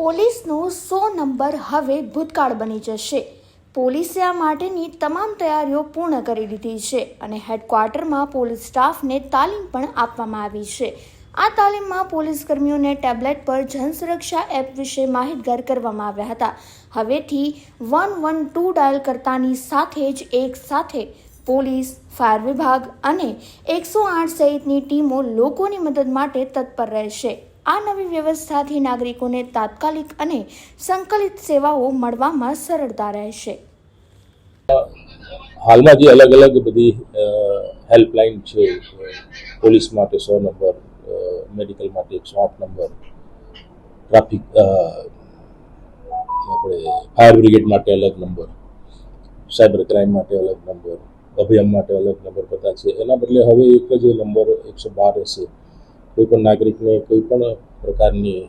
પોલીસનો સો નંબર હવે ભૂતકાળ બની જશે. પોલીસે આ માટેની તમામ તૈયારીઓ પૂર્ણ કરી દીધી છે અને હેડક્વાર્ટરમાં પોલીસ સ્ટાફને તાલીમ પણ આપવામાં આવી છે. આ તાલીમમાં પોલીસ કર્મીઓને ટેબ્લેટ પર જનસુરક્ષા એપ વિશે માહિતગાર કરવામાં આવ્યા હતા. હવેથી વન વન ટુ ડાયલ કરતાની સાથે જ એક સાથે પોલીસ, ફાયર વિભાગ અને એકસો આઠ સહિતની ટીમો લોકોની મદદ માટે તત્પર રહેશે. આ નવી વ્યવસ્થાથી નાગરિકોને તાત્કાલિક અને સંકલિત સેવાઓ મળવામાં સરળતા રહેશે. હાલમાં જે અલગ અલગ બધી હેલ્પલાઇન છે, પોલીસ માટે સો નંબર મેડિકલ માટે એકસો આઠ નંબર ટ્રાફિક આપણે ફાયર બ્રિગેડ માટે અલગ નંબર સાયબર ક્રાઇમ માટે અલગ નંબર, અભિયાન માટે અલગ નંબર બધા છે. એના બદલે હવે એક જ નંબર એકસો બાર રહેશે કોઈ પણ નાગરિકને કોઈ પણ પ્રકારની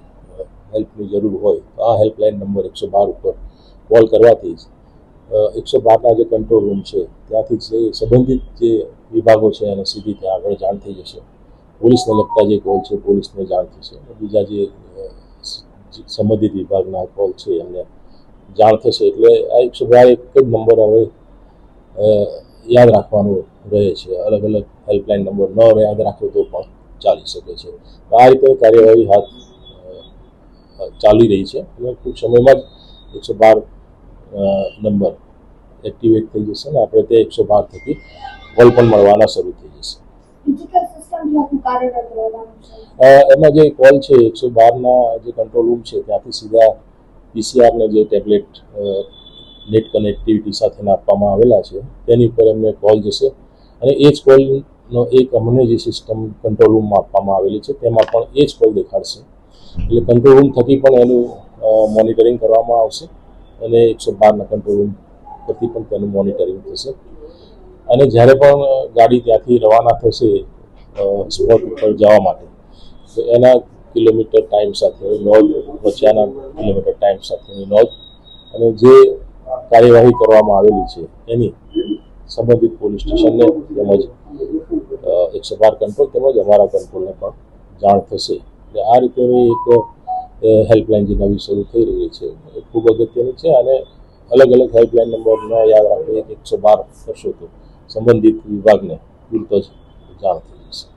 હેલ્પની જરૂર હોય, તો આ હેલ્પલાઇન નંબર એકસો બાર ઉપર કોલ કરવાથી જ એકસો બારના જે કંટ્રોલ રૂમ છે, ત્યાંથી જે સંબંધિત જે વિભાગો છે એને સીધી ત્યાં આગળ જાણ થઈ જશે. પોલીસને લગતા જે કોલ છે, પોલીસને જાણ થશે. બીજા જે સંબંધિત વિભાગના કોલ છે, એમને જાણ થશે. એટલે આ એકસો બાર એક જ નંબર હવે યાદ રાખવાનો રહે છે. અલગ અલગ હેલ્પલાઇન નંબર ન યાદ રાખો તો પણ ચાલી શકે છે. તો આ રીતે કાર્યવાહી હાથ ચાલી રહી છે. અને ટૂંક સમયમાં જ એકસો બાર નંબર એક્ટિવેટ થઈ જશે અને આપણે તે એકસો બાર થકી કોલ પણ મળવાના શરૂ થઈ જશે. એમાં જે કોલ છે એકસો બારના જે કંટ્રોલ રૂમ છે ત્યાંથી સીધા પીસીઆરને જે ટેબ્લેટ નેટ કનેક્ટિવિટી સાથેના આપવામાં આવેલા છે તેની ઉપર એમને કોલ જશે. અને એ જ કોલનો એક અમને જે સિસ્ટમ કંટ્રોલ રૂમમાં આપવામાં આવેલી છે, તેમાં પણ એ જ કોલ દેખાડશે. એટલે કંટ્રોલ રૂમ થકી પણ એનું મોનિટરિંગ કરવામાં આવશે અને એકસો બારના કંટ્રોલ રૂમ થકી પણ તેનું મોનિટરિંગ થશે. અને જ્યારે પણ ગાડી ત્યાંથી રવાના થશે સ્પોટ ઉપર જવા માટે, તો એના કિલોમીટર ટાઈમ સાથે, નોંધ, વચ્ચેના કિલોમીટર ટાઈમ સાથેની નોંધ અને જે કાર્યવાહી કરવામાં આવેલી છે, એની સંબંધિત પોલીસ સ્ટેશનને તેમજ એકસો બાર કંટ્રોલ તેમજ અમારા કંટ્રોલને પણ જાણ થશે. એટલે આ રીતેની એક હેલ્પલાઇન જે નવી શરૂ થઈ રહી છે, એ ખૂબ અગત્યની છે અને અલગ અલગ હેલ્પલાઇન નંબર ન યાદ રાખો, એક એકસો બાર કરશો તો સંબંધિત વિભાગને પૂરતો જ જાણ થઈ જશે.